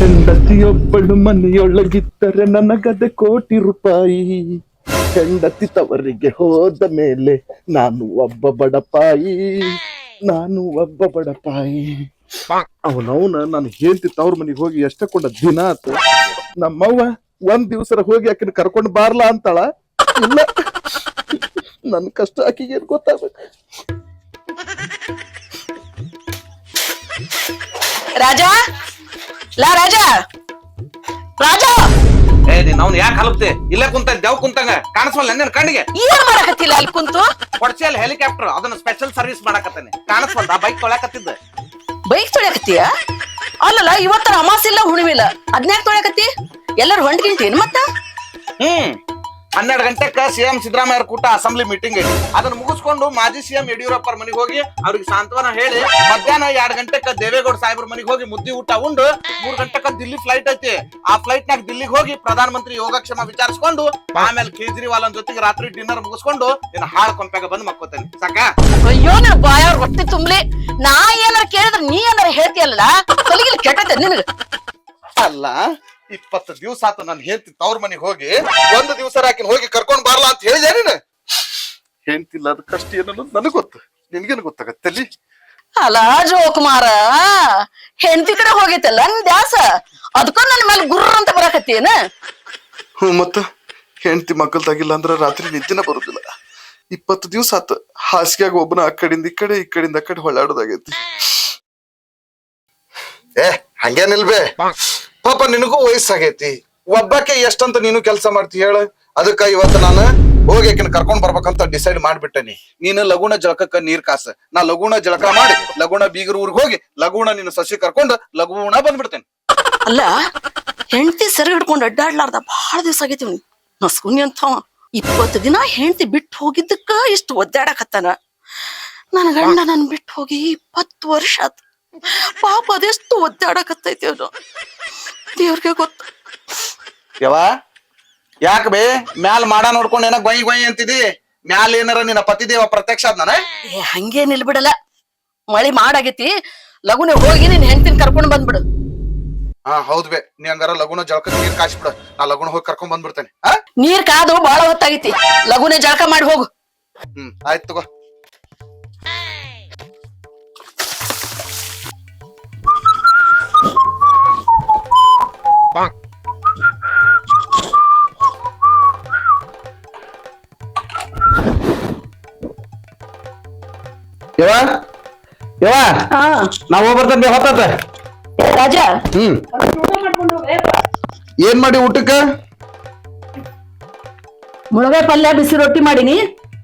ಹೆಂಡತಿಯೊಬ್ಬಳು ಮನೆಯೊಳಗಿದ್ದರೆ ನನಗದೆ ಕೋಟಿ ರೂಪಾಯಿ. ಹೆಂಡತಿ ತವರಿಗೆ ಹೋದ ಮೇಲೆ ನಾನು ಒಬ್ಬ ಬಡಪಾಯಿ. ನಾನು ಒಬ್ಬ ಬಡಪಾಯಿ. ಅವನವನ ನಾನು ಹೇಳ್ತಿ ತವ್ರ ಮನೆಗೆ ಹೋಗಿ ಎಷ್ಟ ಕೊಂಡ ದಿನ ಆತು. ನಮ್ಮವ್ವ ಒಂದ್ ದಿವ್ಸರ ಹೋಗಿ ಆಕಿನ ಕರ್ಕೊಂಡ್ ಬಾರ್ಲಾ ಅಂತಾಳ. ಇಲ್ಲ. ನನ್ ಕಷ್ಟ ಆಕಿಗೆ ಏನ್ ಗೊತ್ತಾಗ್ಬೇಕು? ರಾಜಾ? ಲಾ ರಾಜಾ? ರಾಜಾ? ಏ ನೀನ್ ಅವ್ನ್ ಯಾಕೆ ಹಲಪ್ತಿ ಇಲ್ಲೇ ಕುಂತ ದೇವ್ ಕುಂತಂಗ. ಕಾಣಿಸ್ವಲ್ಲ ನನ್ನ ಕಣ್ಣಿಗೆ? ಏನ್ ಮಾಡಕತ್ತಿಲ್ಲ ಅಲ್ಲಿ ಕುಂತು? ಕೊಡ್ಸಿಯಲ್ಲ ಹೆಲಿಕಾಪ್ಟರ್ ಅದನ್ನ ಸ್ಪೆಷಲ್ ಸರ್ವಿಸ್ ಮಾಡಕತ್ತೇನೆ. ಕಾಣಿಸ್ವಲ್ದ? ಬೈಕ್ ತೊಳಕತ್ತಿದ್ದ ಬೈಕ್ ತೊಳ್ಯಾಕತ್ತೀಯ? ಅಲ್ಲಲ್ಲ ಇವತ್ತರ ಅಮಾಸಿಲ್ಲ ಹುಣ್ಣಿಮಿಲ್ಲ. ಅದ್ನ್ಯಾಕ್ ತೊಳ್ಯಾಕತ್ತಿ? ಎಲ್ಲರೂ ಹೊಂಟ್ಗಿಂಟೇನ್ ಮತ್ತ? ಹ್ಮ್. ಹನ್ನೆರಡು ಗಂಟೆಕ ಸಿಎಂ ಸಿದ್ದರಾಮಯ್ಯ ಕೂಟ ಅಸೆಂಬ್ಲಿ ಮೀಟಿಂಗ್ ಐತಿ. ಅದನ್ನ ಮುಗಿಸ್ಕೊಂಡು ಮಾಜಿ ಸಿಎಂ ಯಡಿಯೂರಪ್ಪ ಮನೆಗೆ ಹೋಗಿ ಅವ್ರಿಗೆ ಸಾಂತ್ವನ ಹೇಳಿ ಮಧ್ಯಾಹ್ನ ಎರಡ್ ಗಂಟೆಕ ದೇವೇಗೌಡ ಸಾಹೇಬ್ರ ಮನೆಗೆ ಹೋಗಿ ಮುದ್ದಿ ಊಟ ಉಂಡು ಮೂರ್ ಗಂಟೆಕ ದಿಲ್ಲಿ ಫ್ಲೈಟ್ ಐತಿ. ಆ ಫ್ಲೈಟ್ ನಾಗ ದಿಲ್ಲಿಗೆ ಹೋಗಿ ಪ್ರಧಾನ ಮಂತ್ರಿ ಯೋಗಕ್ಷೇಮ ವಿಚಾರಿಸ್ಕೊಂಡು ಆಮೇಲೆ ಕೇಜ್ರಿವಾಲ್ ಜೊತೆಗೆ ರಾತ್ರಿ ಡಿನ್ನರ್ ಮುಗಿಸ್ಕೊಂಡು ಇನ್ನು ಹಾಳ್ ಕೊಂಪ್ಯಾಗ ಬಂದು ಮಕ್ಕೋತೇನೆ. ಸಾಕ? ಅಯ್ಯೋ ನನ್ ಬಾಯ ಹೊಟ್ಟೆ ತುಂಬಲಿ. ನಾ ಏನಾರ ಕೇಳಿದ್ರೆ ನೀ ಏನಾರ ಹೇಳ್ತೀಯಲ್ಲ ತಲೆಗಿಲ್ ಕೆಟ್ಟದ ನಿನಗ. ಅಲ್ಲ ಇಪ್ಪತ್ತು ದಿವ್ಸ ಆತ ನಾನು ಹೇಳ್ತಿ ತವ್ರ ಮನೆಗೆ ಹೋಗಿ ಒಂದು ದಿವಸ ಆಕಿನ ಹೋಗಿ ಕರ್ಕೊಂಡ್ ಬರ್ಲಾ ಅಂತ ಹೇಳಿದೆ ನೀನು? ಹೇಳ್ತಿಲ್ಲ ಅದ್ ಕಷ್ಟ ಏನನ್ನೋದು ನನಗ್ ಗೊತ್ತು ನಿನ್ಗೇನು ಗೊತ್ತಾಗತ್ತಲ್ಲಿ ಅಲ್ಲ? ಜೋಕುಮಾರ ಹೆಂಡತಿ ಕಡೆ ಹೋಗೈತಲ್ಲ ನಿನ್ ದ್ಯಾಸ? ಅದಕ್ಕೂ ನನ್ನ ಮೇಲೆ ಗುರ್ರ ಅಂತ ಬರಾಕತ್ತೇನ ಹ್ಞೂ ಮತ್ತ ಹೆಂಡತಿ ಮಕ್ಕಳ್ದಾಗಿಲ್ಲ ಅಂದ್ರ ರಾತ್ರಿ ನಿದ್ದೆನ ಬರುದಿಲ್ಲ. ಇಪ್ಪತ್ತು ದಿವ್ಸ ಆತ ಹಾಸಿಗೆಯಾಗ ಒಬ್ಬನ ಆ ಕಡೆಯಿಂದ ಈ ಕಡೆ ಈ ಕಡೆಯಿಂದ ಆ ಕಡೆ ಹೊಳ್ಳಾಡೋದಾಗೈತಿ. ಏ ಹಂಗೇನಿಲ್ಬೇ ಪಾಪ ನಿನಗೂ ವಯಸ್ಸಾಗೈತಿ. ಒಬ್ಬಕ್ಕೆ ಎಷ್ಟಂತ ನೀನು ಕೆಲಸ ಮಾಡ್ತಿ ಹೇಳ? ಅದಕ್ಕ ಇವತ್ತು ನಾನು ಹೋಗಿ ಆಕಿನ ಕರ್ಕೊಂಡ್ ಬರ್ಬೇಕಂತ ಡಿಸೈಡ್ ಮಾಡ್ಬಿಟ್ಟೇನಿ. ನೀನು ಲಗುಣ ಜಳಕಕ್ಕ ನೀರ್ ಕಾಸ. ನಾ ಲಗುಣ ಜಳಕ ಮಾಡಿ, ಲಗುಣ ಬೀಗರ ಊರಿಗೆ ಹೋಗಿ, ಲಗುಣ ನೀನು ಸಸಿ ಕರ್ಕೊಂಡು ಲಗುಣ ಬಂದ್ಬಿಡ್ತೇನೆ. ಅಲ್ಲ, ಹೆಂಡತಿ ಸೆರೆ ಹಿಡ್ಕೊಂಡು ಅಡ್ಡಾಡ್ಲಾರ್ದ ಬಹಳ ದಿವಸ ಆಗೈತಿ ಅವ್ನು ನಸ್ಕುನಿ ಅಂತ ಇಪ್ಪತ್ತು ದಿನ ಹೆಂಡತಿ ಬಿಟ್ಟು ಹೋಗಿದ್ದಕ್ಕ ಇಷ್ಟು ಒದ್ದಾಡಕತ್ತಾನ. ನನ್ನ ಗಂಡ ನನ್ ಬಿಟ್ಟು ಹೋಗಿ ಇಪ್ಪತ್ತು ವರ್ಷ ಪಾಪ ಅದೆಷ್ಟು ಒದ್ದಾಡಕತ್ತೈತಿ ಅವನು. ದೇವ್ರಿಗೆ ಗೊತ್ತು ಯವ ಯಾಕ ಬೇ? ಮ್ಯಾಲ್ ಮಾಡ ನೋಡ್ಕೊಂಡು ಏನ ಗೊಯ್ ಗೊಯ್ ಅಂತಿದಿ? ಮ್ಯಾಲ ಏನಾರ ನಿನ್ನ ಪತಿದೇವ ಪ್ರತ್ಯಕ್ಷ ಅದ್ನ ಏ ಹಂಗೆ ನಿಲ್ಬಿಡಲ್ಲ. ಮಳಿ ಮಾಡಾಗೈತಿ. ಲಗುನೆ ಹೋಗಿ ನಿನ್ ಹೆಂಡತಿನ ಕರ್ಕೊಂಡು ಬಂದ್ಬಿಡು. ಹಾ ಹೌದ್ ಬೇ. ನೀ ಹಂಗಾರ ಲಗುನ ಜಳಕ ನೀರ್ ಕಾಯಿಸ್ಬಿಡ. ನಾ ಲಗುನ ಹೋಗಿ ಕರ್ಕೊಂಡ್ ಬಂದ್ಬಿಡ್ತೇನೆ. ಹಾ? ನೀರ್ ಕಾದು ಬಹಳ ಹೊತ್ತಾಗೈತಿ. ಲಗುನೆ ಜಳಕ ಮಾಡಿ ಹೋಗು. ಹ್ಮ್ ಆಯ್ತು ತಗೋ. ಯವ ಯವ ನಾವು ಹೋಗ್ಬರ್ತೇನೆ ಹೊತ್ತ ರಾಜ? ಹ್ಮ್. ಏನ್ ಮಾಡಿ ಊಟಕ್ಕ? ಮುಳಗಾಯಿ ಪಲ್ಯ ಬಿಸಿ ರೊಟ್ಟಿ ಮಾಡೀನಿ.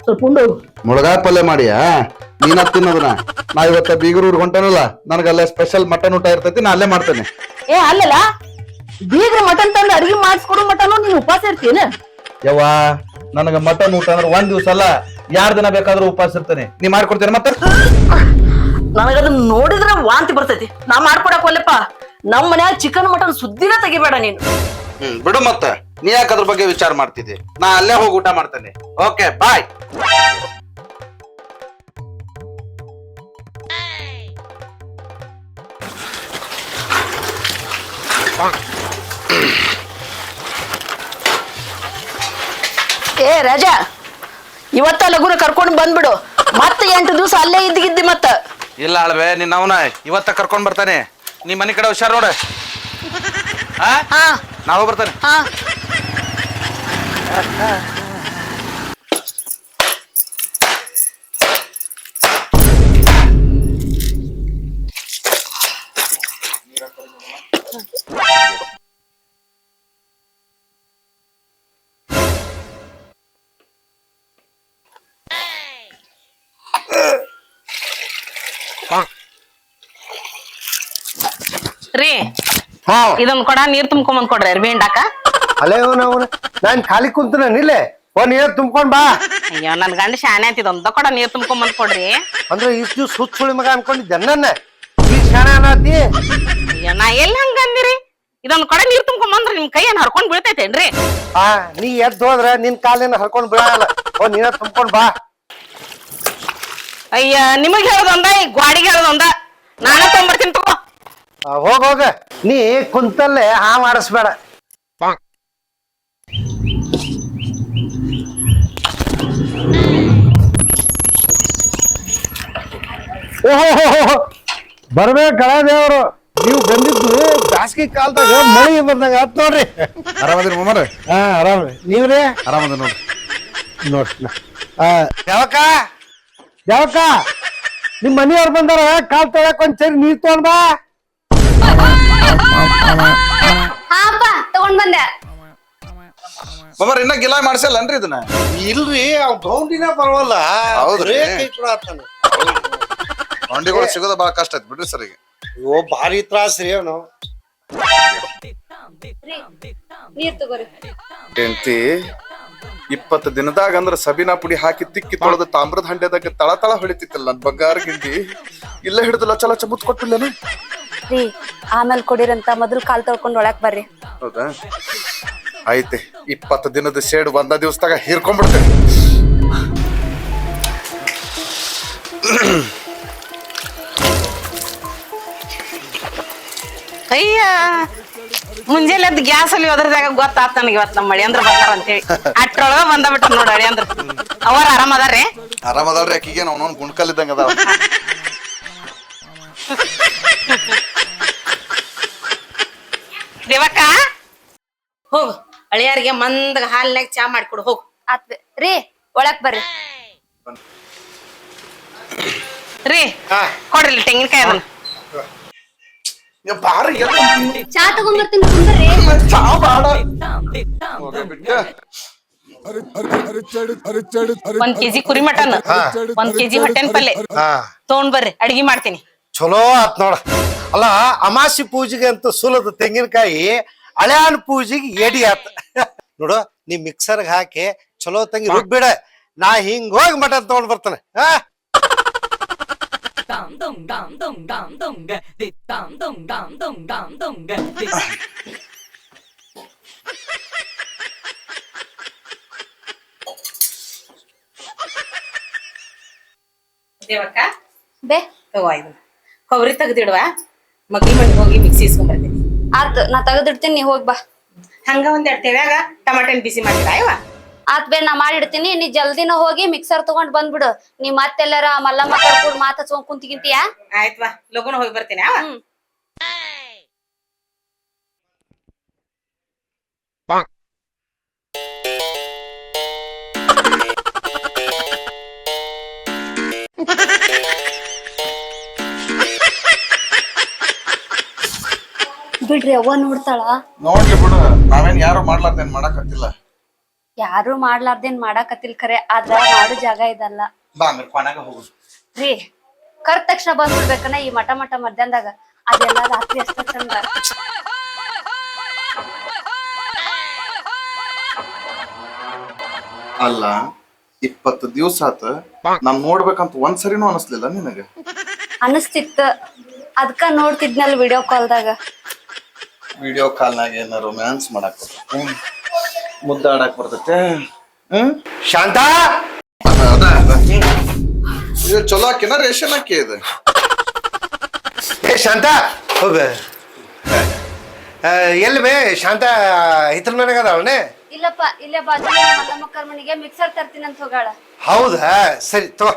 ಸ್ವಲ್ಪ ಉಂಡು. ಮುಳಗಾಯ ಪಲ್ಯ ಮಾಡಿಯಾ? ನೀನ ತಿನ್ನೋದನ್ನ ನಾ ಇವತ್ತ ಬೀಗರೂರ್ ಹೊಂಟನಲ್ಲ. ನನಗಲ್ಲೇ ಸ್ಪೆಷಲ್ ಮಟನ್ ಊಟ ಇರ್ತೈತಿ ನಾ ಅಲ್ಲೇ ಮಾಡ್ತೇನೆ. ಏ ಅಲ್ಲಲ್ಲ. ಬೀಗ್ರ ಮಟನ್ ತಂದು ಅಡಿಗೆ ಮಾಡಿಸ್ಕೊಡು ಮಟನ್ ನೀನು ಉಪವಾಸ ಇರ್ತೀನಿ ಯವ್ವ ನನಗ ಮಟನ್ ಊಟ ಅಂದ್ರೆ ಒಂದ್ ದಿವ್ಸ ಅಲ್ಲ ಯಾರ್ ದಿನ ಬೇಕಾದ್ರೂ ಉಪವಾಸ ಇರ್ತೇನೆ. ನೀ ಮಾಡ್ಕೊಡ್ತೇನೆ ಮತ್ತೆ? ನನಗದನ್ನ ನೋಡಿದ್ರೆ ವಾಂತಿ ಬರ್ತೈತಿ. ನಾ ಮಾಡ್ಕೊಡಕ್ ಒಲ್ಲಪ್ಪ ನಮ್ ಮನ್ಯಾಗ ಚಿಕನ್ ಮಟನ್ ಸುದ್ದಿನ ತೆಗಿಬೇಡ ನೀನು. ಹ್ಮ್ ಬಿಡು ಮತ್ತ. ನೀ ಯಾಕೆ ಅದ್ರ ಬಗ್ಗೆ ವಿಚಾರ ಮಾಡ್ತಿದ್ದೆ? ನಾ ಅಲ್ಲೇ ಹೋಗಿ ಊಟ ಮಾಡ್ತೇನೆ. ಓಕೆ ಬಾಯ್ ಏ ರಾಜ ಇವತ್ತ ಲಗುನ ಕರ್ಕೊಂಡು ಬಂದ್ಬಿಡು. ಮತ್ತೆ ಎಂಟು ದಿವಸ ಅಲ್ಲೇ ಇದ್ದಿಗಿದ್ದಿ ಮತ್ತ. ಇಲ್ಲ ಅಳ್ವೆ ನಿನ್ನ ಅವನ. ಇವತ್ತ ಕರ್ಕೊಂಡ್ ಬರ್ತಾನೆ. ನೀ ಮನೆ ಕಡೆ ಹುಷಾರ್ ನೋಡ. ನಾವು ಬರ್ತಾನೆ. ಹಾ. ರೀ. ಹಾ. ಇದೊಂದ್ ಕೊಡ ನೀರ್ ತುಂಬ್ಕೊಂಬಂದ್ ಕೊಡ್ರಿ ಅರ್ಬಿ ಹಿಂಡಾಕ. ಅಲ್ಲೇ ಅವನ ನಾನ್ ಖಾಲಿ ಕುಂತನ ನಿಲ್ಲೆ. ಓ ನೀರ್ ತುಂಬ್ಕೊಂಡ್ ಬಾ. ಅಯ್ಯೋ ನನ್ ಗಂಡ ಶಾನೆ ಅಂತ ಇದೊಂದ ಕೊಡ ನೀರ್ ತುಂಬ್ಕೊಂಬಂದ್ ಕೊಡ್ರಿ. ಅಂದ್ರೆ ಇಷ್ಟು ಸುತ್ತ ಸುಳಿ ಮಗ ಅನ್ಕೊಂಡಿದ್ದೆ ನನ್ನ. ಈ ಶಾಣ ಅನ್ನತಿ ಅಯ್ಯ ನಾ ಎಲ್ಲಿ ಹಂಗ ಅಂದಿರಿ? ಇದೊಂದ್ ಕೊಡ ನೀರ್ ತುಂಬ್ಕೊಂಬಂದ್ರ ನಿಮ್ ಕೈ ಏನ್ ಹರ್ಕೊಂಡ್ ಬೀಳ್ತೈತೇನ್ರಿ? ಆ ನೀ ಎದ್ದು ಹೋದ್ರ ನಿನ್ ಕಾಲಿನ ಹರ್ಕೊಂಡ್ ಬೀಳಲ್ಲ. ಓ ನೀರ ತುಂಬ್ಕೊಂಡ್ ಬಾ. ಅಯ್ಯ ನಿಮಗ್ ಹೇಳೋದೊಂದ ಈ ಗ್ವಾಡಿಗೆ ಹೇಳೋದೊಂದ. ನಾನ ತಗೊಂಡ್ಬರ್ತೀನಿ ತಗೋ. ಹೋಗ್ ಹೋಗ. ನೀ ಕುಂತಲ್ಲೇ ಹಾ ಮಾಡಿಸ್ಬೇಡ. ಓಹೋ ಬರ್ಬೇಕು ದೇವರು ನೀವು ಬಂದಿದ್ದು ಬ್ಯಾಸ್ಗಿ ಕಾಲದಾಗ ಮಳಿ ಬಂದಾಗ ಆತ್ ನೋಡ್ರಿ. ಆರಾಮದಿರಿ ಮಮ್ಮರ ಹಾ ಆರಾಮ್ರಿ. ನೀವ್ರಿ? ಆರಾಮದ ನೋಡ್ರಿ. ನೋಡ್ರಿ ಯಾವಕ್ಕ? ಯಾವಕ್ಕ? ನಿಮ್ ಮನೆಯವ್ರು ಬಂದಾರ ಕಾಲ್ ತೊಳಕ್ ಒಂದ್ ಸರಿ ನೀರ್ ತಗೊಂಡ್ ಬಾ. ಹಾ ಅಪ್ಪ ತಗೊಂಡ್ ಬಂದೆ. ಮಮ್ಮರ್ ಇನ್ನ ಗಿಲಾಯ್ ಮಾಡ್ಸಲ್ಲನ್ರಿ ಇದನ್ನ? ಇಲ್ರಿ ಅವ್ ಗೌಂಡಿನ ಬರವಲ್ಲ. ಹೌದ್ರಿ? ಹೊಂಡಿಗಳು ಸಿಗೋದ ಬಹಳ ಕಷ್ಟ ಐತಿ ಬಿಡ್ರಿ ಸರ್ ಈಗ. ಅಯ್ಯೋ ಭಾರಿ ತ್ರಾಸ್ ರೀ ಅವನು. ನೀರ್ ತಗೋರಿ. ಹೆಂಡತಿ ಇಪ್ಪತ್ತು ದಿನದಾಗ ಅಂದ್ರ ಸಬಿನಾ ಪುಡಿ ಹಾಕಿ ತಿಕ್ಕಿ ತೊಳೆದ ತಾಮ್ರದ ಹಂಡೆದಾಗ ತಳ ತಳ ಹೊಳಿತಿತ್ತಲ್ಲ ನನ್ ಬಂಗಾರ ಗಿಂಡಿ. ಇಲ್ಲ ಹಿಡಿದು ಲಚ ಲಚ ಮುತ್ ಕೊಟ್ಟಿಲ್ಲ ರೀ ಆಮೇಲೆ ಕೊಡಿರಂತ ಮೊದಲು ಕಾಲ್ ತೊಳ್ಕೊಂಡು ಒಳಕ್ ಬರ್ರಿ. ಹೌದಾ? ಐತೆ ಇಪ್ಪತ್ತು ದಿನದ ಶೇಡ್ ಒಂದ ದಿವಸದಾಗ ಹೀರ್ಕೊಂಡ್ಬಿಡ್ತೇನೆ ಅಯ್ಯ ಮುಂಜಾನೆ ಎದ್ದು ಗ್ಯಾಸ್ ಅಲ್ಲಿ ಹೋದ್ರದಾಗ ಗೊತ್ತಾತ್ ನನಗೆ ಇವತ್ತು ನಮ್ಮ ಮಳಿ ಅಂದ್ರ ಬರ್ತಾರ ಅಂತೇಳಿ. ಅಟ್ರೊಳಗ ಬಂದ ಬಿಟ್ಟ ನೋಡ ಅಡಿ ಅಂದ್ರ ಅವರ ಆರಾಮ ಅದಾರ್ರಿ ಆರಾಮದಲ್ರಿ ಆಕಿಗೆ ನಾವು ಗುಂಡ್ಕಲ್ ಇದ್ದಂಗ ಅದಾವ. ದೇವಕ್ಕ ಹೋಗು. ಅಳಿಯಾರಿಗೆ ಮಂದಗ ಹಾಲಿನಾಗ ಚಾ ಮಾಡ್ಕೊಡು ಹೋಗು. ಆತ್ ರೀ ಒಳಕ್ ಬರ್ರಿ. ರೀ ಹಾ. ಕೊಡ್ರಿ ಇಲ್ಲಿ ತೆಂಗಿನಕಾಯಿ ಅದನ್ನ. ಬಾರಿ ಚಾ ತಗೊಂಡ್ ಬರ್ತೀನಿ ಕುಂದ್ರಿ ಚಾ ಬಾಡ ಹೋಗ ಬಿಟ್ಟ ಒಂದ್ ಕೆಜಿ ಕುರಿ ಮಟನ್ ಒಂದ್ ಕೆಜಿ ಹೊಟ್ಟೆನ್ ಪಲ್ಲೆ ಹಾ ತಗೊಂಡ್ ಬರ್ರಿ ಅಡಿಗೆ ಮಾಡ್ತೀನಿ ಚಲೋ ಆತ್ ನೋಡ ಅಲ್ಲ ಅಮಾಸಿ ಪೂಜೆಗೆ ಅಂತ ಸುಲದ ತೆಂಗಿನಕಾಯಿ ಹಳ್ಯಾನ್ ಪೂಜೆಗೆ ಎಡಿ ಆತ್ ನೋಡು ನೀ ಮಿಕ್ಸರ್ಗೆ ಹಾಕಿ ಚಲೋ ತಂಗಿ ರುಬ್ಬಿಡ ನಾ ಹಿಂಗ್ ಹೋಗಿ ಮಟನ್ ತಗೊಂಡ್ ಬರ್ತಾನೆ ಹಾ dum dum dum dum dum dum ga di dum dum dum dum dum dum ga di Devakka ಬೇ ತಗೋ ಇದನ್ನ ಕೊಬ್ಬರಿ ತೆಗ್ದಿಡುವ ಮಗ್ಗಿ ಮನೆಗೆ ಹೋಗಿ ಮಿಕ್ಸಿ ಇಸ್ಕೊಂಡ್ ಬರ್ತೀನಿ ಆತ್ ನಾ ತೆಗೆದಿಡ್ತೀನಿ ನೀ ಹೋಗ್ ಬಾ ಹಂಗ ಒಂದೆರಡು ತೆವ್ಯಾಗ ಟಮಾಟನ್ ಬಿಸಿ ಮಾಡಿರ ಅಯ್ಯವ ಆತ್ ಬೇ ನಾ ಮಾಡಿಡ್ತೀನಿ ನೀ ಜಲ್ದಿನ ಹೋಗಿ ಮಿಕ್ಸರ್ ತಗೊಂಡ್ ಬಂದ್ಬಿಡು. ನೀ ಮತ್ತೆಲ್ಲಾರ ಮಲ್ಲಮ್ಮ ಕರ್ಕೊಂಡು ಮಾತ್ ಹಚ್ಕೊಂಡ್ ಕುಂತಿಗಿಂತೀಯ? ಆಯ್ತವಾ ಲಗುನ ಹೋಗಿ ಬರ್ತೀನಿ ಹ್ಮ್. ಬಿಡ್ರಿ ಅವ್ವ ನೋಡ್ತಾಳ. ನೋಡ್ಲಿ ಬಿಡು ನಾವೇನ್ ಯಾರು ಮಾಡ್ಲಾರ್ದೇನ್ ಮಾಡಕತ್ತಿಲ್ಲ ಯಾರು ಮಾಡ್ಲಾರ್ದೇನ್ ಮಾಡಾಕತ್ತಿಲ್ ಖರೆ ಆದ್ರ ಮಾಡೋ ಜಾಗ ಇದಲ್ಲ. ಬಾ ಅಂದ್ರೆ ಕೊನೆಗೆ ಹೋಗು. ರೀ ಕರ್ ತಕ್ಷಣ ಬಂದ್ಬಿಡ್ಬೇಕನ್ನ ಈ ಮಠ ಮಠ ಮಧ್ಯಾಹ್ನದಾಗ. ಅದೆಲ್ಲ ರಾತ್ರಿ ಅಷ್ಟ ಚಂದ. ಅಲ್ಲ ಇಪ್ಪತ್ತು ದಿವ್ಸ ಆತ ನಾನ್ ನೋಡ್ಬೇಕಂತ ಒಂದ್ ಸರಿನೂ ಅನಸ್ಲಿಲ್ಲ ನಿನಗೆ. ಅನಸ್ತಿತ್ತ. ಅದ್ಕ ನೋಡ್ತಿದ್ನಲ್ ವಿಡಿಯೋ ಕಾಲ್ದಾಗ ವಿಡಿಯೋ ಕಾಲ್ನಾಗ ಏನ ರೊಮ್ಯಾನ್ಸ್ ಮಾಡಕ್ ಮುದ್ದಾಡಕ್ ಬರ್ತೈತೆ. ಹ್ಮ್? ಶಾಂತ? ಅದ. ಇದು ಚಲೋ ಹಾಕಿನ ರೇಷನ್ ಹಾಕಿ ಇದು. ಏ ಶಾಂತ ಹೋಗ. ಎಲ್ಲಿ ಬೇ? ಶಾಂತ ಹಿತ್ರ ಅದಾವನೆ ಇಲ್ಲಪ್ಪ ಇಲ್ಲೇ ಬಾಜು ಮನೆಗೆ. ಮಿಕ್ಸರ್ ತರ್ತೀನಿ ಅಂತ ಹೋಗಾಳ. ಹೌದಾ? ಸರಿ ತಗೋ.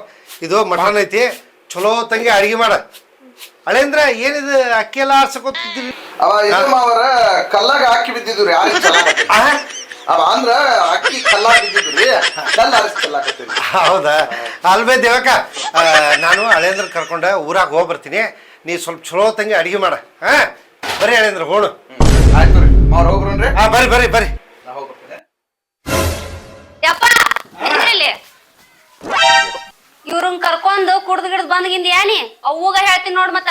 ಇದು ಮಟನ್ ಐತಿ. ಚಲೋ ತಂಗಿ ಅಡಿಗೆ ಮಾಡ. ಅಳೇಂದ್ರ ಏನಿದು ಅಕ್ಕಿ ಎಲ್ಲ ಆರ್ಸಕೋತಿದ್ರಿ ಅವ ಇದು ಮಾವರ ಕಲ್ಲಾಗ ಹಾಕಿ ಬಿದ್ದಿದ್ರು ಯಾರು ಅವ ಅಂದ್ರ ಅಕ್ಕಿ ಕಲ್ಲ ಬಿದ್ದಿದ್ರಿ ಕಲ್ಲ ಅರಿಸಿ ಕಲ್ಲಾಕತ್ತೀವಿ ಹೌದಾ? ಅಲ್ವೇ ದೇವಕ್ಕ ಆ, ನಾನು ಹಳೇಂದ್ರ ಕರ್ಕೊಂಡ ಊರಾಗ ಹೋಗಿ ಬರ್ತೀನಿ ನೀ ಸ್ವಲ್ಪ ಚಲೋ ತಂಗಿ ಅಡಿಗೆ ಮಾಡ. ಹಾ? ಬರೀ ಹಳೇಂದ್ರ ಹೋಣು ಆಯ್ತು ರೀ ಅವ್ರ ಹೋಗ್ರನ್ರಿ ಹಾ ಬರ್ರಿ ಬರ್ರಿ ಬರ್ರಿ ನಾ ಹೋಗ್ಬರ್ತೀನಿ. ಯಪ್ಪ ಇಲ್ಲಿ ಇವ್ರನ್ ಕರ್ಕೊಂಡು ಕುಡ್ದು ಗಿಡ್ದು ಬಂದ್ಗಿಂದ ಯಾನಿ ಅವ್ವಗ ಹೇಳ್ತೀನಿ ನೋಡ್ ಮತ್ತ.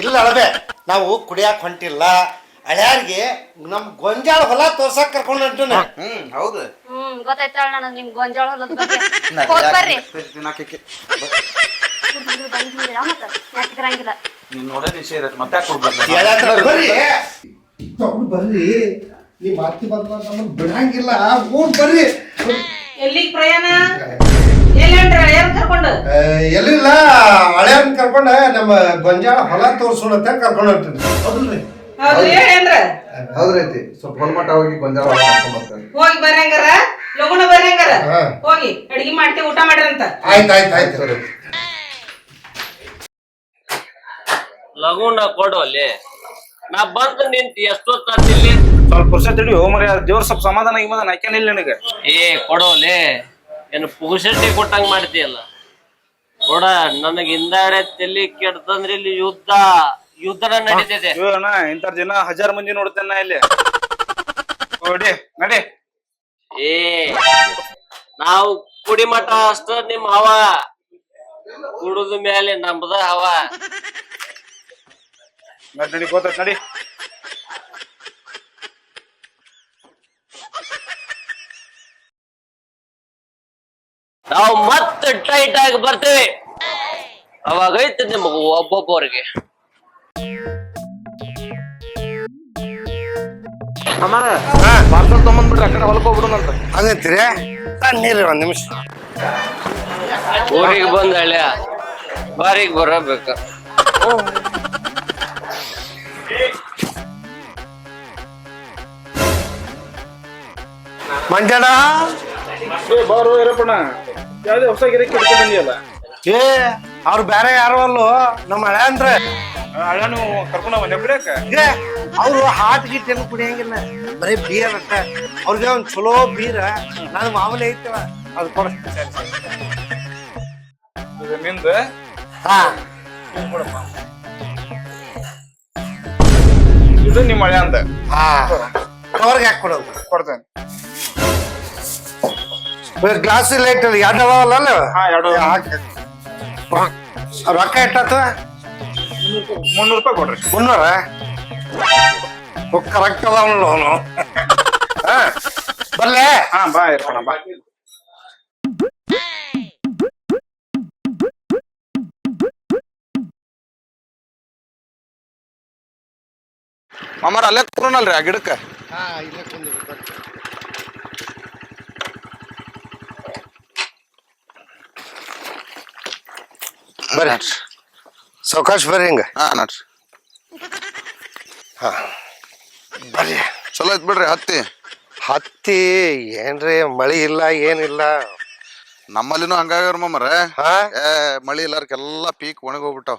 ಇಲ್ಲ ಅಳಬೆ ನಾವು ಕುಡಿಯಾಕ ಹೊಂಟಿಲ್ಲ. ಹಳ್ಯಾರಿಗೆ ನಮ್ ಗೊಂಜಾಳ ಹೊಲ ತೋರ್ಸಕ್ ಕರ್ಕೊಂಡು ಹೊಂಟನ. ಹ್ಮ್ ಹೌದು. ಹ್ಮ್ ಗೊತ್ತಾಯ್ತಾಳ ನನಗ್ ನಿಮ್ ಗೊಂಜಾಳ ಹೊಲದ ಬಗ್ಗೆ. ಹೋಗ್ ಬರ್ರಿ. ಮತ್ತ ಯಾಕಿದ್ರಂಗಿಲ್ಲ ನೀನ್ ನೋಡೇ ನಿಷೇಧ ಮತ್ತೆ ಯಾಕೆ ಕೊಡ್ಬೇಕು ಬರ್ರಿ. ತಗೊಂಡ್ ಬರ್ರಿ. ನೀವ್ ಮಾತಿ ಬಂದ ನಮ್ಮನ್ನ ಬಿಡಂಗಿಲ್ಲ. ಓಡ್ ಬರ್ರಿ. ಎಲ್ಲಿಗ್ ಪ್ರಯಾಣ? ಎಲ್ಲಿ ಏನ್ ಕರ್ಕೊಂಡು? ಎಲ್ಲಿಲ್ಲ. ಹಳೆಯನ್ ಕರ್ಕೊಂಡ ನಮ್ಮ ಗೊಂಜಾಳ ಹೊಲ ತೋರ್ಸೋಣ ಅಂತ ಕರ್ಕೊಂಡು ಹೊಂಟಿನಿ. ಹೌದಲ್ರಿ. ಹೌದ್ರೈತಿ. ಸ್ವಲ್ಪ ಹೊಲ್ಮಟ ಹೋಗಿ ಗೊಂಜಾಳ ಹೋಗಿ ಬರಂಗಾರ ಲಗುಣ ಬರಂಗಾರ. ಹೋಗಿ ಅಡಿಗೆ ಮಾಡ್ತೇವೆ ಊಟ ಮಾಡ್ರಂತ ಆಯ್ತು ಆಯ್ತು ಆಯ್ತು. ಲಗುಣ ಕೊಡು ಅಲ್ಲಿ. ನಾ ಬಂದು ನಿಂತಿ ಎಷ್ಟೊತ್ತಿಲ್ಲಿ ಸ್ವಲ್ಪ ಪುರುಷ ತಿಳಿ ಹೋಮರಿ ದೇವ್ರ ಸ್ವಲ್ಪ ಸಮಾಧಾನ ಗಿಮಾಧಾನ ಹಾಕ್ಯಾನಿಲ್ಲ ನಿನಗೆ. ಏ ಕೊಡೋಲೆ ಏನು ಪುಗುಸಟ್ಟಿ ಕೊಟ್ಟಂಗ್ ಮಾಡ್ತೀಯಲ್ಲ. ಕೊಡ ನನಗೆ ಹಿಂದಾಡೆ ತಲಿ ಕೆಡ್ತಂದ್ರೆ ಇಲ್ಲಿ ಯುದ್ಧ. ಯುದ್ಧನ ನಡೀತಿದೆ. ಅಣ್ಣ ಇಂಥ ಜನ ಹಜಾರ್ ಮಂದಿ ನೋಡ್ತೇನೆ ಇಲ್ಲಿ. ನೋಡಿ ನಡಿ. ಏ ನಾವು ಕುಡಿ ಮಠ ಅಷ್ಟ ನಿಮ್ ಹವ. ಕುಡುದ ಮೇಲೆ ನಮ್ದ ಹವ. ನಡಿ ನಡಿ ಗೊತ್ತ ನಡಿ. ನಾವು ಮತ್ತೆ ಟೈಟ್ ಆಗಿ ಬರ್ತೇವೆ. ಅವಾಗೈತೆ ನಿಮಗ ಒಬ್ಬೊಬ್ಬರಿಗೆ. ಅಮ್ಮಾರ ಪಾರ್ಸಲ್ ತೊಗೊಂಡ್ಬಿಟ್ರೆ ಆ ಕಡೆ ಹೋಗ್ಬಿಡೋಣಂತ ಹಂಗಂತೀರಿ? ಒಂದ್ ನಿಮಿಷ. ಊರಿಗೆ ಬಂದ ಬಾರಿ ಬಾರಿಗೆ ಬರಬೇಕ ಮಂಜಣ್ಣ ಬಾರೋ ಯಾವ್ದೇ ಹೊಸ ಗಿರಕ್ಕೆ ಹಿಡ್ಕೊಂಡ್ ಬಂದಿಯಲ್ಲ? ಏ ಅವ್ರು ಬೇರೆ ಯಾರು ಅಲ್ಲೋ ನಮ್ಮ ಹಳೆ ಅಂದ್ರೆ ಹಳ್ಳನು ಕರ್ಕೊಂಡ್ ಬಂದೆ ಬಿಡಕ ಈಗ ಅವರು ಹಾಟ್ ಗಿಟ್ ಏನು ಕುಡಿಯಂಗಿಲ್ಲ. ಬರೀ ಬೀರ್ ಅಂತ ಅವ್ರಿಗೆ ಒಂದು ಚಲೋ ಬೀರ ನಾನು ಮಾಮೂಲಿ ಐತಲ್ಲ ಅದು ಕೊಡ್ತೀನಿ ಇದು ನಿಂದ? ಹಾ. ಇದು ನಿಮ್ಮ ಮಳೆ ಅಂದ. ಹಾ. ಕವರ್ಗೆ ಹಾಕಿ ಕೊಡೋದು? ಕೊಡ್ತೇನೆ. ಗ್ಲಾಸ್ ಲೈಟ್ ಎರಡು ಅದಾವಲ್ಲ ಹಾ, ಎರಡು ಹಾಕಿ ರೊಕ್ಕ ಎಷ್ಟಾತ? ಮುನ್ನೂರು ರೂಪಾಯಿ ಕೊಡ್ರಿ ಮುನ್ನೂರ ಕರೆಕ್ಟ್ ಅದಾವಲ್ಲ ಅವನು ಹಾ ಬರ್ಲೆ ಹಾ ಬಾ ಇರಪ್ಪಣ್ಣ ಬಾ ಅಮ್ಮಾರ ಅಲ್ಲೇ ಕೂರೋಣಲ್ರಿ ಆ ಗಿಡಕ್ಕ ಬರ್ರಿ ಸಾವಕಾಶ ಬರ್ರಿ ಹಿಂಗ. ಹಾ ನೋಡ್ರಿ. ಬರ್ರಿ. ಚಲೋ ಐತ್ ಬಿಡ್ರಿ ಹತ್ತಿ. ಹತ್ತಿ ಏನ್ರಿ ಮಳಿ ಇಲ್ಲ ಏನಿಲ್ಲ ನಮ್ಮಲ್ಲಿನೂ ಹಂಗಾಗ್ಯಾರ ಮಮ್ಮರ ಹಾ? ಏ ಮಳಿ ಇಲ್ಲಾರ್ಕೆಲ್ಲ ಪೀಕ್ ಒಣಗಿ ಹೋಗ್ಬಿಟ್ಟಾವ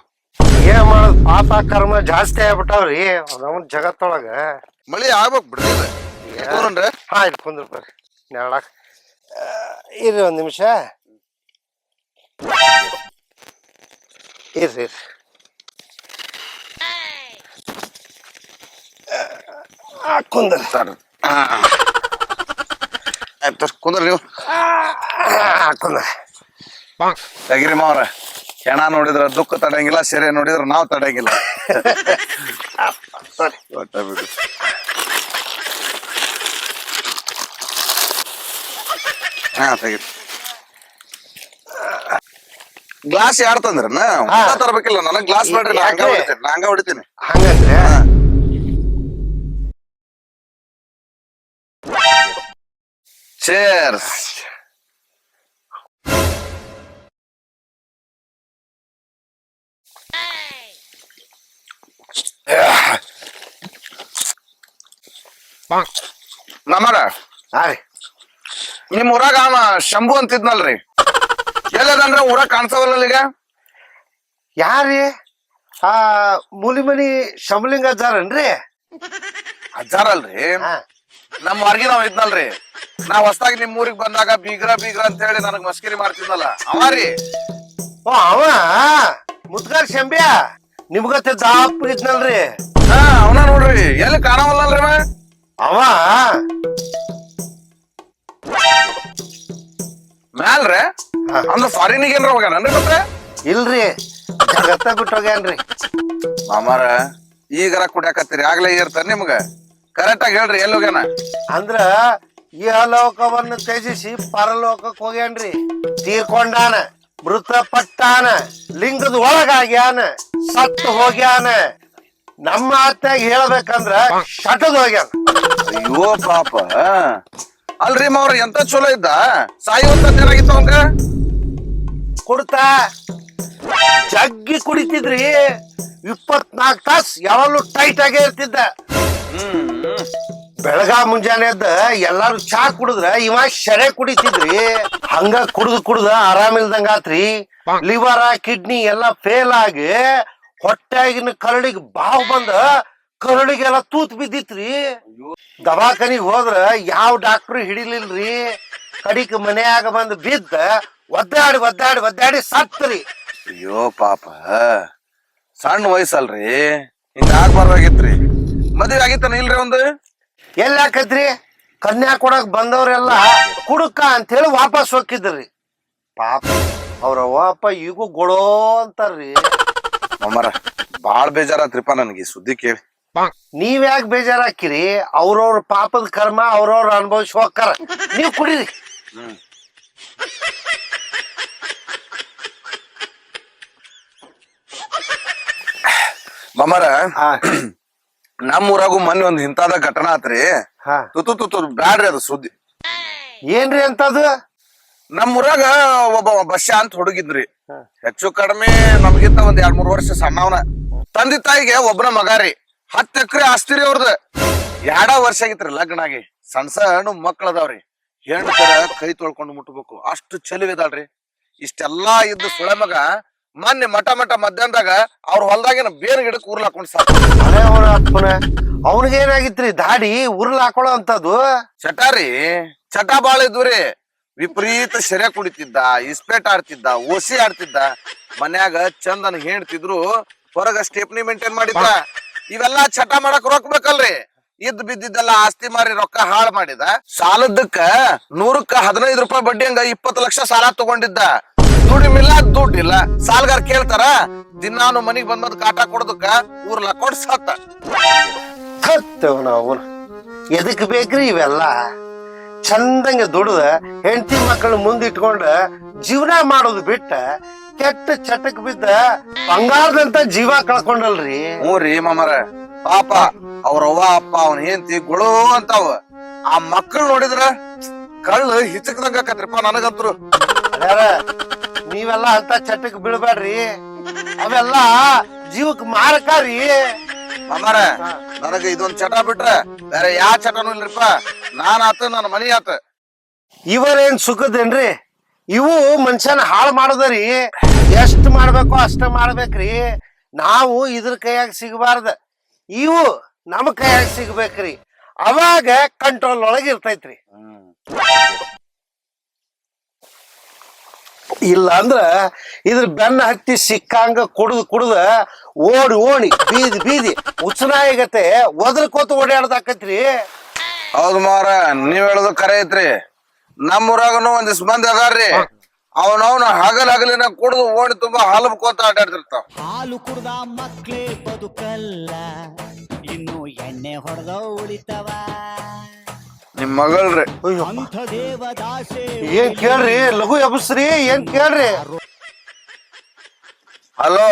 ಏನ್ ಮಾಡೋದು ಪಾಪ ಕರ್ಮ ಜಾಸ್ತಿ ಆಗ್ಬಿಟ್ಟಾವ್ರಿ ನಮ್ಮನ್ ಜಗತ್ತೊಳಗ. ಮಳಿ ಆಗ್ಬೇಕು ಬಿಡ್ರಿ ಇದು. ಹಾ ಇದು ಕುಂದ್ರ ಬರ್ರಿ ನೆರಳಾಕ. ಇರ್ರಿ ಒಂದ್ ನಿಮಿಷ. ಇರ್ರಿ ಇರ್ರಿ ಆ, ಕುಂದ್ರ ಆಯ್ತು ಕುಂದ್ರಿ ನೀವು ಆ, ಕುಂದ್ರ ತೆಗಿರಿ ಮಾವ್ರ ಹೆಣ ನೋಡಿದ್ರ ದುಃಖ ತಡಂಗಿಲ್ಲ ಸೆರೆ ನೋಡಿದ್ರ ನಾವ್ ತಡಂಗಿಲ್ಲ ಸರಿ ಒಟ್ಟ ಬಿಡು ಹಾ ತೆಗಿರಿ ಗ್ಲಾಸ್ ಯಾರ್ತಂದ್ರ ತರಬೇಕಿಲ್ಲ ನನಗ್ ಗ್ಲಾಸ್ ಬೇಡ್ರಿ ನಾ ಹಂಗ ಹೊಡಿತೇನೆ ನಾ ಹಂಗ ಹೊಡಿತೀನಿ. ಹಂಗಂದ್ರೆ ಚೇರ್ಸ್ ನಮರ ನಿಮ್ಮ ಊರಾಗ ಅವ ಶಂಭು ಅಂತಿದ್ನಲ್ರಿ. ಎಲ್ಲದಂದ್ರ ಊರ ಕಾಣಿಸವಲ್ಲ ಈಗ? ಯಾರಿ? ಆ ಮೂಲಿಮನಿ ಶಮಲಿಂಗ ಅಜ್ಜಾರನ್ರಿ? ಅಜ್ಜಾರಲ್ರಿ? ನಮ್ಮ ನಾವ್ ಇದ್ನಲ್ರಿ. ನಾ ಹೊಸ್ದಾಗಿ ನಿಮ್ ಊರಿಗೆ ಬಂದಾಗ ಬೀಗ್ರ ಬೀಗ್ರ ಅಂತ ಹೇಳಿ ನನಗ್ ಮಸ್ಕಿರಿ ಮಾಡ್ತಿದ್ನಲ್ಲ. ಅವ ರೀ? ಓ ಅವ? ಮುದ್ಗಾರ್ ಶಂಬ್ಯ? ನಿಮ್ಗತ್ತೆ ದಾಪ್ ಇದ್ನಲ್ರಿ. ಹಾ ಅವನ ನೋಡ್ರಿ. ಎಲ್ಲಿ ಕಾಣವಲ್ಲಲ್ರಿ ಅವ? ಮ್ಯಾಲ್ರಿ? ಅಂದ್ರೆ ಫಾರಿನಿಗೆ ಏನ್ರ ಹೋಗ್ಯಾನನ್ರಿ ಮತ್ತೆ? ಇಲ್ರಿ. ಜಗತ್ತ ಬಿಟ್ಟು ಹೋಗ್ಯಾನ್ರಿ. ಮಾಮಾರ ಈಗರ ಕುಡ್ಯಾಕತ್ತೀರಿ. ಆಗ್ಲೇ ಇರ್ತಾರ ನಿಮ್ಗ. ಕರೆಕ್ಟ್ ಆಗಿ ಹೇಳ್ರಿ ಎಲ್ಲಿ ಹೋಗ್ಯಾನ? ಅಂದ್ರ ಈ ಲೋಕವನ್ನು ತ್ಯಜಿಸಿ ಪರಲೋಕಕ್ಕೆ ಹೋಗ್ಯಾನ್ರಿ. ತೀರ್ಕೊಂಡಾನ ಮೃತಪಟ್ಟಾನ ಲಿಂಗದ ಒಳಗಾಗ್ಯಾನ ಸತ್ತು ಹೋಗ್ಯಾನ. ನಮ್ಮ ಅತ್ಯಾಗ ಹೇಳ್ಬೇಕಂದ್ರ ಶಟದ್ ಹೋಗ್ಯಾನ. ಅಯ್ಯೋ ಪಾಪ. ಅಲ್ರಿ ಮಾವ್ರ, ಎಂತ ಚಲೋ ಇದ್ದ? ಸಾಯುವಂತ ಏನಾಗಿತ್ತು ಅವಂಗ? ಕುಡ್ತಾ? ಜಗ್ಗಿ ಕುಡಿತಿದ್ರಿ. ಇಪ್ಪತ್ನಾಲ್ಕು ತಾಸ್ ಯಾವಾಗ್ಲೂ ಟೈಟ್ ಆಗಿ ಇರ್ತಿದ್ದ. ಬೆಳಗಾ ಮುಂಜಾನೆ ಎದ್ದ ಎಲ್ಲಾರು ಚಾ ಕುಡಿದ್ರ ಇವ ಶರೆ ಕುಡಿತಿದ್ರಿ. ಹಂಗ ಕುಡ್ದು ಕುಡ್ದ ಆರಾಮಿಲ್ದಂಗ ಆತ್ರಿ. ಲಿವರ, ಕಿಡ್ನಿ ಎಲ್ಲಾ ಫೇಲ್ ಆಗಿ ಹೊಟ್ಟೆಗಿನ ಕರಡಿಗೆ ಬಾವು ಬಂದ ಕರಡಿಗೆಲ್ಲ ತೂತ್ ಬಿದ್ದಿತ್ರಿ. ದವಾಖಾನಿಗ್ ಹೋದ್ರ ಯಾವ ಡಾಕ್ಟ್ರು ಹಿಡಿಲಿಲ್ರಿ? ಕಡಿಕ್ ಮನ್ಯಾಗ ಬಂದ್ ಬಿದ್ದ ಒದ್ದಾಡಿ ಒದ್ದಾಡಿ ಒದ್ದಾಡಿ ಸತ್ರಿ. ಅಯ್ಯೋ ಪಾಪ. ಸಣ್ಣ ವಯಸ್ಸಲ್ರಿ. ಹಿಂಗ ಆಗ್ಬಾರ್ದಾಗಿತ್ರಿ. ಮದ್ವೆ ಆಗಿತ್ತಾನ ಇಲ್ರಿ ಒಂದು? ಎಲ್ಲಿ ಹಾಕತ್ರಿ ಕನ್ಯಾ ಕೊಡಕ್ ಬಂದವ್ರೆಲ್ಲ ಕುಡುಕ ಅಂತ ಹೇಳಿ ವಾಪಸ್ ಹೋಗಿದ್ರಿ ಪಾಪ. ಅವ್ರ ಅಪ್ಪ ಈಗೂ ಗೊಳೋ ಅಂತಾರ್ರಿ. ಮಮ್ಮರ ಬಾಳ್ ಬೇಜಾರಾತ್ರಿಪ್ಪ ನನ್ಗೆ ಈ ಸುದ್ದಿ ಕೇಳಿ. ನೀವ್ ಯಾಕೆ ಬೇಜಾರಾಕಿರಿ ಅವ್ರವ್ರ ಪಾಪದ ಕರ್ಮ ಅವ್ರವ್ರ ಅನುಭವಿಸಿ ಹೋಗ್ತಾರ ನೀವ್ ಕುಡೀರಿ. ಮಮ್ಮರ ನಮ್ಮ ಊರಾಗೂ ಮೊನ್ನೆ ಒಂದ್ ಇಂತಾದ ಘಟನಾ ಆತ್ರಿ. ಹಾ. ತುತು ತುತು ಬ್ಯಾಡ್ರಿ ಅದು ಸುದ್ದಿ. ಏನ್ರಿ ಅಂತದು? ನಮ್ಮ ಊರಾಗ ಒಬ್ಬ ಬಸ್ಯಾ ಅಂತ ಹುಡುಗಿದ್ರಿ. ಹೆಚ್ಚು ಕಡಿಮೆ ನಮ್ಗಿಂತ ಒಂದ್ ಎರಡ್ ಮೂರ್ ವರ್ಷ ಸಣ್ಣವನ. ತಂದೆ ತಾಯಿಗೆ ಒಬ್ಬನ ಮಗ ರೀ. ಹತ್ತು ಎಕರೆ ಆಸ್ತಿ ರೀ ಅವ್ರದ್ದು ಎರಡ ವರ್ಷ ಆಗಿತ್ರಿ ಲಗ್ನ ಆಗಿ. ಸಣ್ಣ ಸಣ್ಣ ಮಕ್ಳು ಅದಾವ್ರಿ. ಹೆಣ್ಣು ಕೈ ತೊಳ್ಕೊಂಡು ಮುಟ್ಬೇಕು. ಅಷ್ಟು ಚೆಲುವಿದಾಳ್ರಿ ಇಷ್ಟೆಲ್ಲಾ ಇದ್ದು ಸುಳೆ ಮಗ ಮೊನ್ನೆ ಮಠ ಮಠ ಮಧ್ಯಾಹ್ನದಾಗ ಅವ್ರ ಹೊಲ್ದಾಗಿನ ಬೇರೆ ಗಿಡಕ್ಕೆ ಉರ್ಲಾಕೊಂಡ್ ಸಾಕು. ಮನೆ ಅವನ ಏನಾಗಿತ್ರಿ? ಅವನಿಗೇನಾಗಿತ್ರಿ ದಾಡಿ ಉರ್ಲ್ ಹಾಕೊಳ್ಳೋ ಅಂತದ್ದು ಚಟ ರೀ. ಚಟ ಬಾಳ ಇದ್ವ್ರಿ ವಿಪರೀತ ಸೆರೆ ಕುಡಿತಿದ್ದ ಇಸ್ಪೇಟ್ ಆಡ್ತಿದ್ದ ಓಸಿ ಆಡ್ತಿದ್ದ. ಮನ್ಯಾಗ ಚಂದನ ಹೇಳ್ತಿದ್ರು ಹೊರಗ ಸ್ಟೆಪ್ನಿ ಮೇಂಟೈನ್ ಮಾಡಿದ್ದ. ಇವೆಲ್ಲಾ ಚಟ ಮಾಡಕ್ ರೊಕ್ಕ ಬೇಕಲ್ರಿ. ಇದ್ ಬಿದ್ದಿದ್ದೆಲ್ಲ ಆಸ್ತಿ ಮಾರಿ ರೊಕ್ಕ ಹಾಳ್ ಮಾಡಿದ. ಸಾಲದಕ್ಕ ನೂರಕ್ಕ ಹದಿನೈದು ರೂಪಾಯಿ ಬಡ್ಡಿ ಹಂಗ ಇಪ್ಪತ್ತು ಲಕ್ಷ ಸಾಲ ತಗೊಂಡಿದ್ದ. ದುಡಿಮಿಲ್ಲ ದುಡ್ಡಿಲ್ಲ ಸಾಲಗಾರ ಕೇಳ್ತಾರ ದಿನಾನು ಮನಿಗ್ ಬಂದ್ ಕಾಟ ಕೊಡೋದಕ್ಕ ಊರ್ಲ ಕೊಡ್ ಸತ್ತ. ಎದಕ್ ಬೇಕ್ರಿ ಇವೆಲ್ಲ? ಚಂದಂಗೆ ದುಡ್ದ ಹೆಂಡತಿ ಮಕ್ಕಳು ಮುಂದಿಟ್ಕೊಂಡ ಜೀವನ ಮಾಡೋದು ಬಿಟ್ಟ ಕೆಟ್ಟ ಚಟಕ್ ಬಿದ್ದ ಬಂಗಾರದಂತ ಜೀವ ಕಳ್ಕೊಂಡಲ್ರಿ. ಹ್ಞೂ ರೀ ಮಾಮರ ಪಾಪ ಅವ್ರ ಅವ್ವ ಅಪ್ಪ ಅವನ್ ಹೆಂಡತಿ ಗುಳು ಅಂತಾವ. ಆ ಮಕ್ಕಳು ನೋಡಿದ್ರ ಕಳ್ಳು ಹಿಚಕ್ದಂಗ ಆಕತ್ರಿಪ್ಪ ನನಗಂತ್ರು. ಅದ್ಯಾರ ನೀವೆಲ್ಲ ಅಂತ ಚಟಕ್ ಬೀಳ್ಬೇಡ್ರಿ ಅವೆಲ್ಲ ಜೀವಕ್ ಮಾರಕಾರಿ. ರೀ ಮಾಮರ ನನಗ ಇದೊಂದ್ ಚಟ ಬಿಟ್ರ ಬೇರೆ ಯಾ ಚಟನೂ ಇಲ್ರಿಪ್ಪ. ನಾನ್ ಆತ ನನ್ನ ಮನಿ ಆತ. ಇವರೇನ್ ಸುಖದೇನ್ರಿ? ಇವು ಮನುಷ್ಯನ ಹಾಳು ಮಾಡೋದರಿ ಎಷ್ಟ್ ಮಾಡ್ಬೇಕು ಅಷ್ಟ ಮಾಡ್ಬೇಕ್ರಿ ನಾವು ಇದ್ರ ಕೈಯಾಗ ಸಿಗಬಾರ್ದ. ಇವು ನಮ್ ಕೈಯಾಗ ಸಿಗ್ಬೇಕ್ರಿ ಅವಾಗ ಕಂಟ್ರೋಲ್ ಒಳಗೆ ಇರ್ತೈತ್ರಿ ಇಲ್ಲ ಅಂದ್ರ ಇದ್ರ ಬೆನ್ನ ಹತ್ತಿ ಸಿಕ್ಕಂಗ ಕುಡ್ದು ಕುಡ್ದ ಓಡಿ ಓಣಿ ಬೀದಿ ಬೀದಿ ಉಚ್ಚನಾಯಿಗತೆ ಒದರ್ಕೋತ ಓಡಾಡ್ದಾಕತ್ರಿ ಹೌದು ಮಾರ ನೀವ್ ಹೇಳೋದು ಕರೆ ಐತ್ರಿ. ನಮ್ಮ ಊರಾಗನು ಒಂದಿಸ್ ಮಂದಿ ಅದಾರ್ರಿ. ಅವನವನ ಹಗಲ್ ಹಗಲಿನ ಕುಡ್ದು ಓಣಿ ತುಂಬಾ ಹಲಬ್ಕೋತ ಅಡ್ಡಾಡ್ತಿರ್ತಾವ ಹಾಲು ಕುಡ್ದ ಮಕ್ಳೇ ಬದುಕಲ್ಲ ಇನ್ನು ಎಣ್ಣೆ ಹೊಡೆದ ಉಳಿತವ. ನಿಮ್ ಮಗಳ್ರಿ. ಅಂಥ ದೇವದಾಸೆ ಏನ್ ಕೇಳ್ರಿ? ಲಘು ಎಬ್ಸ್ರಿ? ಏನ್ ಕೇಳ್ರಿ? ಹಲೋ.